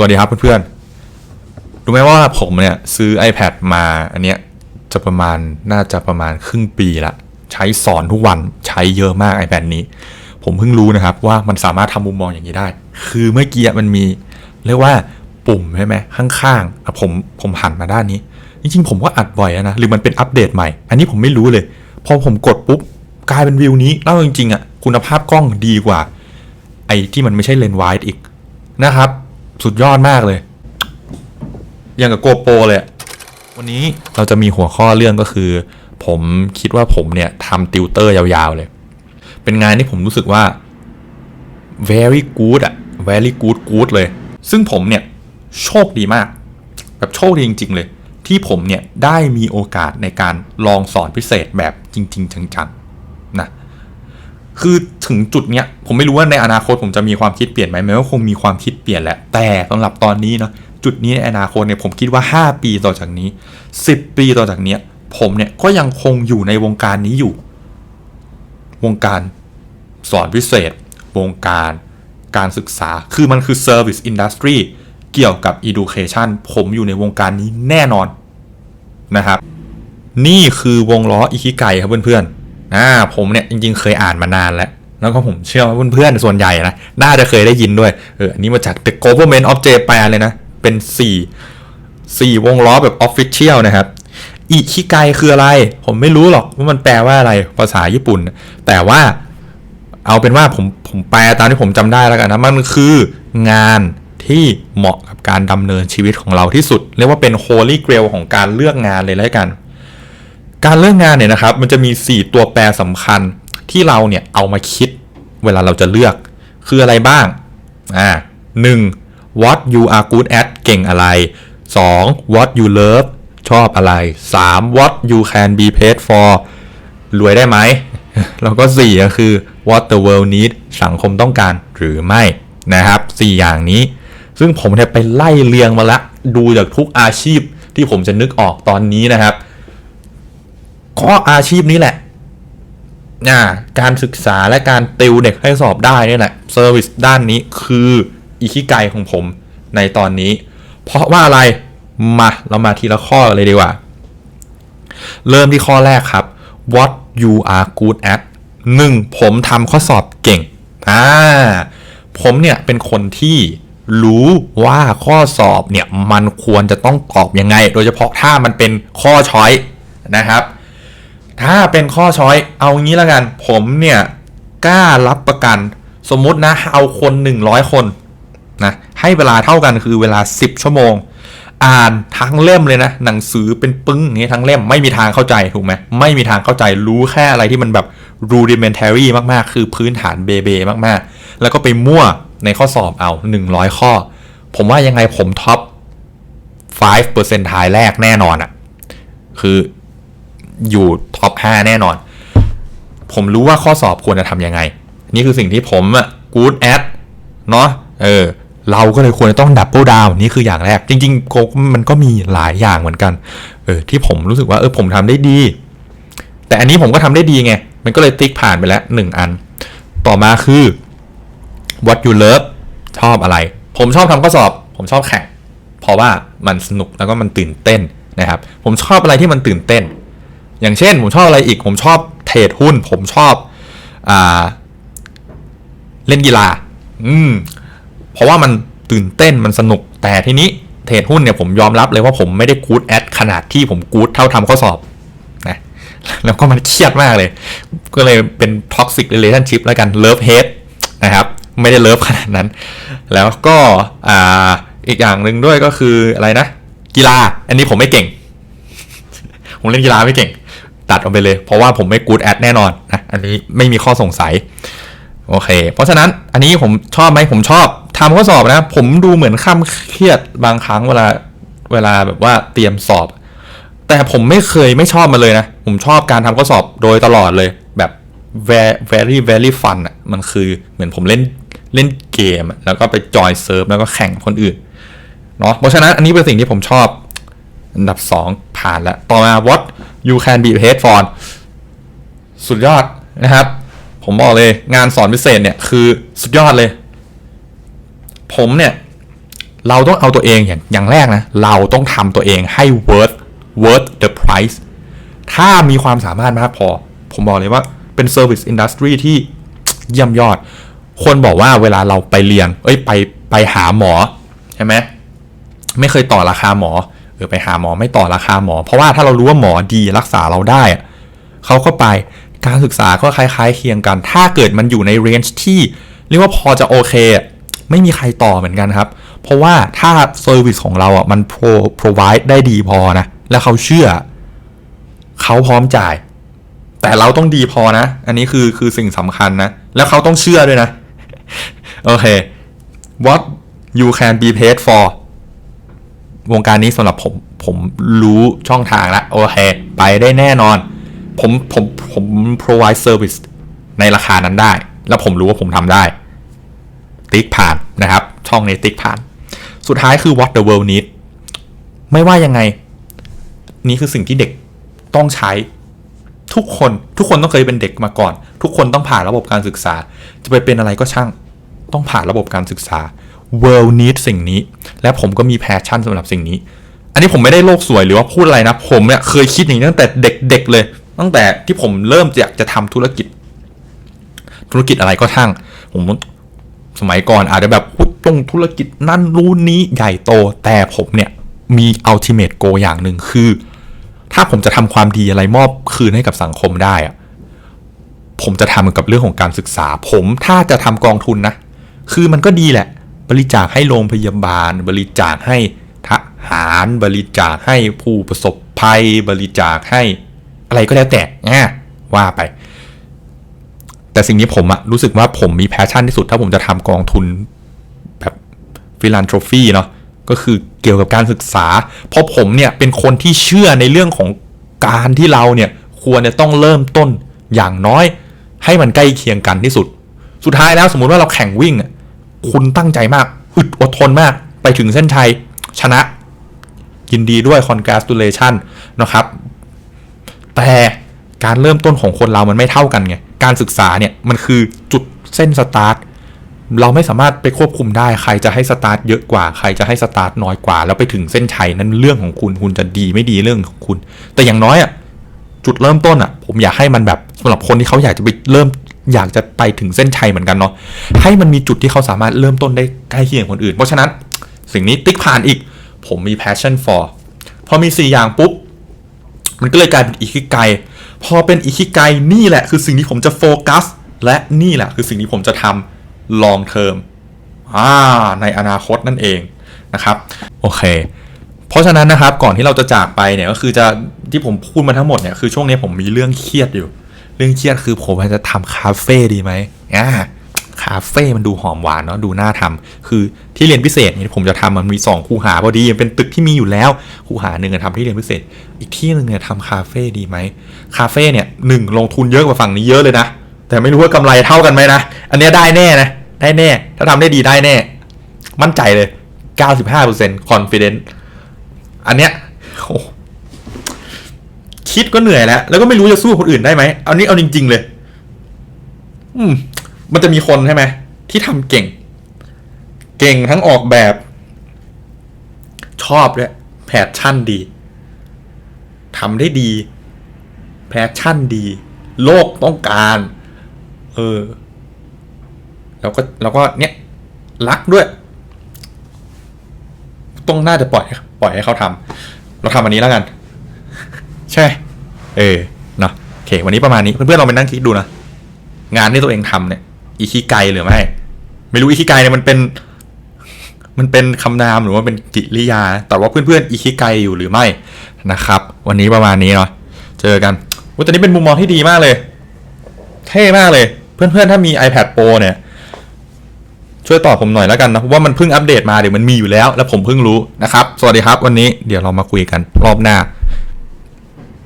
สวัสดีครับเพื่อนๆ รู้ไหมว่าผมเนี่ยซื้อ iPad มาอันเนี้ยจะประมาณน่าจะประมาณครึ่งปีละ ใช้สอนทุกวันใช้เยอะมาก iPad นี้ ผมเพิ่งรู้นะครับว่ามันสามารถทำมุมมองอย่างนี้ได้ คือเมื่อกี้มันมีเรียกว่าปุ่มใช่ไหมข้างๆอะผมผมหันมาด้านนี้ จริงๆ ผมก็อัดบ่อยนะหรือมันเป็นอัปเดตใหม่ อันนี้ผมไม่รู้เลย พอผมกดปุ๊บกลายเป็นวิวนี้แล้วจริงๆอะคุณภาพกล้องดีกว่า ไอ้ที่มันไม่ใช่เลนส์ไวด์อีกนะครับ สุดยอดมากเลยอย่างกับโกโปรเลยวันนี้เราจะมีหัวข้อเรื่องก็คือ ผมคิดว่าผมเนี่ยทำติวเตอร์ยาวๆเลย เป็นงานที่ผมรู้สึกว่า very good อะ very good good เลย ซึ่งผมเนี่ยโชคดีมาก แบบโชคดีจริง ๆ เลย ที่ผมเนี่ยได้มีโอกาสในการลองสอนพิเศษแบบจริง ๆ จังๆ คือถึงจุดเนี้ยผมไม่รู้ว่าในอนาคตผมจะมีความคิดเปลี่ยนไหมแม้ว่าคงมีความคิดเปลี่ยนแหละ แต่สำหรับตอนนี้เนาะจุดนี้ในอนาคตเนี่ยผมคิดว่า 5 ปีต่อจากนี้ 10 ปีต่อจากเนี้ย ผมเนี่ยก็ยังคงอยู่ในวงการนี้อยู่ วงการสอนพิเศษ วงการการศึกษา คือมันคือ Service Industry เกี่ยวกับ Education ผมอยู่ในวงการนี้แน่นอนนะครับ นี่คือวงล้ออิคิไกครับเพื่อนๆ อ่าผมเนี่ยจริง ๆ เคยอ่านมานานแล้วแล้วก็ผมเชื่อว่าเพื่อนๆส่วนใหญ่นะน่าจะเคยได้ยินด้วยเอออันนี้มาจาก The Government of Japan เลยนะ เป็น 4 4 วงล้อแบบ Official นะครับอิคิไกคืออะไร ผมไม่รู้หรอกว่ามันแปลว่าอะไรภาษาญี่ปุ่น แต่ว่าเอาเป็นว่าผมผมแปลตามที่ผมจำได้แล้วกันนะ มันคืองานที่เหมาะกับการดำเนินชีวิตของเราที่สุด เรียกว่าเป็น holy grail ของการเลือกงานเลยแล้วกัน การเลือกงานเนี่ยนะครับมันจะมี 4 ตัวแปรสำคัญที่เราเนี่ยเอามาคิดเวลาเราจะเลือก คืออะไรบ้างอ่าหนึ่ง what you are good at เก่งอะไร 2. what you love ชอบอะไร 3. what you can be paid for รวยได้ไหม แล้วก็4ก็คือ what the world need สังคมต้องการหรือไม่นะครับ 4 อย่างนี้ ซึ่งผมเนี่ยไปไล่เรียงมาละ ดูจากทุกอาชีพที่ผมจะนึกออกตอนนี้นะครับ ข้ออาชีพนี้แหละอ่าการศึกษาและการติวเด็กให้สอบได้นี่แหละเซอร์วิสด้านนี้คืออีคิไกของผมในตอนนี้ เพราะว่าอะไรมาเรามาทีละข้อเลยดีกว่า เริ่มที่ข้อแรกครับ what you are good at หนึ่งผมทำข้อสอบเก่งอ่าผมเนี่ยเป็นคนที่รู้ว่าข้อสอบเนี่ยมันควรจะต้องตอบยังไง โดยเฉพาะถ้ามันเป็นข้อช้อยนะครับ ถ้าเป็นข้อช้อยเอางี้ล้วกัน ผมเนี่ยกล้ารับประกัน สมมุตินะ เอาคน 100 คนนะให้เวลาเท่ากันคือเวลา 10 ชั่วโมง อ่านทั้งเล่มเลยนะ หนังสือเป็นปึ้งอย่างนี้ทั้งเล่มไม่มีทางเข้าใจถูกไหมไม่มีทางเข้าใจรู้แค่อะไรที่มันแบบ rudimentary มากๆ คือพื้นฐานเบเบมากๆ แล้วก็ไปมั่วในข้อสอบเอา 100 ข้อ ผมว่ายังไงผมท็อป5%ท้ายแรกแน่นอนอะคือ อยู่ท็อป5แน่นอน ผมรู้ว่าข้อสอบควรจะทำยังไง นี่คือสิ่งที่ผมอะ good at เนาะเออเราก็เลยควรจะต้องดับเบิลดาวนี่คืออย่างแรก จริงๆโกมันก็มีหลายอย่างเหมือนกัน เออที่ผมรู้สึกว่าเออผมทำได้ดี แต่อันนี้ผมก็ทำได้ดีไง มันก็เลยติ๊กผ่านไปแล้วหนึ่งอัน ต่อมาคือ what you love ชอบอะไร ผมชอบทำข้อสอบ ผมชอบแข่งเพราะว่ามันสนุกแล้วก็มันตื่นเต้นนะครับ ผมชอบอะไรที่มันตื่นเต้น อย่างเช่น ผมชอบอะไรอีก ผมชอบเทรดหุ้น ผมชอบอเล่นกีฬา อืม เพราะว่ามันตื่นเต้นมันสนุก แต่ทีนี้เทรดหุ้นเนี่ยผมยอมรับเลยว่าผมไม่ได้กู๊ดแอดขนาดที่ผมกู๊ดเท่าทำข้อสอบนะแล้วก็มันเครียดมากเลย ก็เลยเป็นท็อกซิ r เ l a t i o n s h i p แล้วกันเลิฟเฮดนะครับ ไม่ได้เลิฟขนาดนั้น แล้วก็อ่าอีกอย่างหนึ่งด้วยก็คืออะไรนะ กีฬา อันนี้ผมไม่เก่ง ผมเล่นกีฬาไม่เก่ง ตัดออกไปเลย เพราะว่าผมไม่กูดแอดแน่นอนนะอันนี้ไม่มีข้อสงสัยโอเค เพราะฉะนั้นอันนี้ผมชอบไหมผมชอบทำข้อสอบนะ ผมดูเหมือนข้ามเครียดบางครั้งเวลาเวลาแบบว่าเตรียมสอบ แต่ผมไม่เคยไม่ชอบมันเลยนะ ผมชอบการทำข้อสอบโดยตลอดเลย แบบ very very fun อะมันคือเหมือนผมเล่นเล่นเกม แล้วก็ไปจอยเซิร์ฟแล้วก็แข่งคนอื่นเนาะเพราะฉะนั้นอันนี้เป็นสิ่งที่ผมชอบ อันดับ 2 ผ่านแล้วต่อมา what you can be paid for สุดยอดนะครับ ผมบอกเลยงานสอนพิเศษเนี่ยคือสุดยอดเลย ผมเนี่ย เราต้องเอาตัวเองอย่างอย่างแรกนะ เราต้องทำตัวเองให้ worth worth the price ถ้ามีความสามารถมากพอ ผมบอกเลยว่าเป็น service industry ที่เยี่ยมยอด คนบอกว่าเวลาเราไปเรียนเอ้ยไปไปหาหมอใช่ไหมไม่เคยต่อราคาหมอ เออไปหาหมอไม่ต่อราคาหมอ เพราะว่าถ้าเรารู้ว่าหมอดีรักษาเราได้เขาก็ไปการศึกษาก็คล้ายๆเคียงกัน ถ้าเกิดมันอยู่ในเรนจ์ที่เรียกว่าพอจะโอเค ไม่มีใครต่อเหมือนกันครับ เพราะว่าถ้าเซอร์วิสของเราอะมัน pro provide ได้ดีพอนะ แล้วเขาเชื่อ เขาพร้อมจ่าย แต่เราต้องดีพอนะ อันนี้คือคือสิ่งสำคัญนะ แล้วเขาต้องเชื่อด้วยนะ โอเค what you can be paid for วงการนี้สำหรับผมผมรู้ช่องทางแล้วโอเคไปได้แน่นอน ผมผมผม provide service ในราคานั้นได้ แล้วผมรู้ว่าผมทำได้ ติ๊กผ่านนะครับ ช่องนี้ติ๊กผ่าน สุดท้ายคือ what the world need ไม่ว่ายังไง นี่คือสิ่งที่เด็กต้องใช้ ทุกคนทุกคนต้องเคยเป็นเด็กมาก่อน ทุกคนต้องผ่านระบบการศึกษา จะไปเป็นอะไรก็ช่าง ต้องผ่านระบบการศึกษา world need สิ่งนี้ และผมก็มี passion สำหรับสิ่งนี้ อันนี้ผมไม่ได้โลกสวยหรือว่าพูดอะไรนะ ผมเนี่ยเคยคิดอย่างนี้ตั้งแต่เด็กๆเลย ตั้งแต่ที่ผมเริ่มอยากจะทำธุรกิจ ธุรกิจอะไรก็ช่างผมสมัยก่อนอาจจะแบบพุดตรงธุรกิจนั่นรู้นี้ใหญ่โต แต่ผมเนี่ยมี ultimate goal อย่างหนึ่งคือ ถ้าผมจะทำความดีอะไรมอบคืนให้กับสังคมได้อะผมจะทำกับเรื่องของการศึกษา ผมถ้าจะทำกองทุนนะ คือมันก็ดีแหละ บริจาคให้โรงพยาบาล บริจาคให้ทหาร บริจาคให้ผู้ประสบภัย บริจาคให้อะไรก็แล้วแต่อะว่าไป แต่สิ่งนี้ผมอะรู้สึกว่าผมมีแพชชั่นที่สุด ถ้าผมจะทำกองทุนแบบฟิลันโทรฟีเนาะก็คือเกี่ยวกับการศึกษา เพราะผมเนี่ยเป็นคนที่เชื่อในเรื่องของการที่เราเนี่ยควรจะต้องเริ่มต้นอย่างน้อย ให้มันใกล้เคียงกันที่สุด สุดท้ายแล้วสมมุติว่าเราแข่งวิ่งอะ คุณตั้งใจมาก อึดอดทนมาก ไปถึงเส้นชัย ชนะ ยินดีด้วย congratulation นะครับ แต่การเริ่มต้นของคนเรามันไม่เท่ากันไง การศึกษาเนี่ยมันคือจุดเส้นสตาร์ทเราไม่สามารถไปควบคุมได้ใครจะให้สตาร์ทเยอะกว่า ใครจะให้สตาร์ทน้อยกว่า แล้วไปถึงเส้นชัยนั้นเรื่องของคุณคุณจะดีไม่ดีเรื่องของคุณ แต่อย่างน้อยอะจุดเริ่มต้นอะ ผมอยากให้มันแบบสำหรับคนที่เขาอยากจะไปเริ่ม อยากจะไปถึงเส้นชัยเหมือนกันเนาะให้มันมีจุดที่เขาสามารถเริ่มต้นได้ใกล้เคียงคนอื่น เพราะฉะนั้นสิ่งนี้ติ๊กผ่านอีก ผมมี passion for พอมีสี่อย่างปุ๊บ มันก็เลยกลายเป็นอิคิไกพอเป็นอิคิไกนี่แหละคือสิ่งที่ผมจะโฟกัส และนี่แหละคือสิ่งที่ผมจะทำ long term อ่าในอนาคตนั่นเองนะครับ โอเค เพราะฉะนั้นนะครับก่อนที่เราจะจากไปเนี่ยก็คือจะที่ผมพูดมาทั้งหมดเนี่ยคือช่วงนี้ผมมีเรื่องเครียดอยู่ เรื่องเครียดคือผมจะทำคาเฟ่ดีไหมอ่าคาเฟ่มันดูหอมหวานเนาะดูน่าทำคือที่เรียนพิเศษนี่ผมจะทำมันมีสองคูหาพอดีเป็นตึกที่มีอยู่แล้วคูหาหนึ่งอะทำที่เรียนพิเศษ อีกที่หนึ่งเนี่ยทำคาเฟ่ดีไหมคาเฟ่เนี่ยหนึ่งลงทุนเยอะกว่าฝั่งนี้เยอะเลยนะแต่ไม่รู้ว่ากำไรเท่ากันไหมนะอันเนี้ยได้แน่นะได้แน่ ถ้าทำได้ดีได้แน่ มั่นใจเลย 95% confident อันเนี้ยโอ้ คิดก็เหนื่อยแล้ว แล้วก็ไม่รู้จะสู้คนอื่นได้ไหมเอานี้เอาจริง ๆ เลย อืม มันจะมีคนใช่ไหมที่ทำเก่ง เก่งทั้งออกแบบ ชอบด้วยแพชชั่นดีทำได้ดี แพชชั่นดี โลกต้องการ เออ แล้วก็แล้วก็เนี่ยรักด้วย ต้องน่าจะปล่อย ปล่อยให้เขาทำเราทำอันนี้แล้วกัน ใช่ เออนะโอเค วันนี้ประมาณนี้ เพื่อนๆลองไปนั่งคิดดูนะ งานที่ตัวเองทำเนี่ย อิคิไกหรือไม่ ไม่รู้อิคิไกเนี่ยมันเป็น มันเป็นคำนามหรือว่าเป็นกิริยา แต่ว่าเพื่อนๆอิคิไกอยู่หรือไม่นะครับ วันนี้ประมาณนี้เนาะ เจอกันวันตอนนี้เป็นมุมมองที่ดีมากเลย เท่มากเลย เพื่อนๆถ้ามี iPad Pro เนี่ยช่วยตอบผมหน่อยแล้วกันนะเพราะว่ามันเพิ่งอัปเดตมาเดี๋ยวมันมีอยู่แล้ว แล้วผมเพิ่งรู้นะครับ สวัสดีครับวันนี้เดี๋ยวเรามาคุยกันรอบหน้า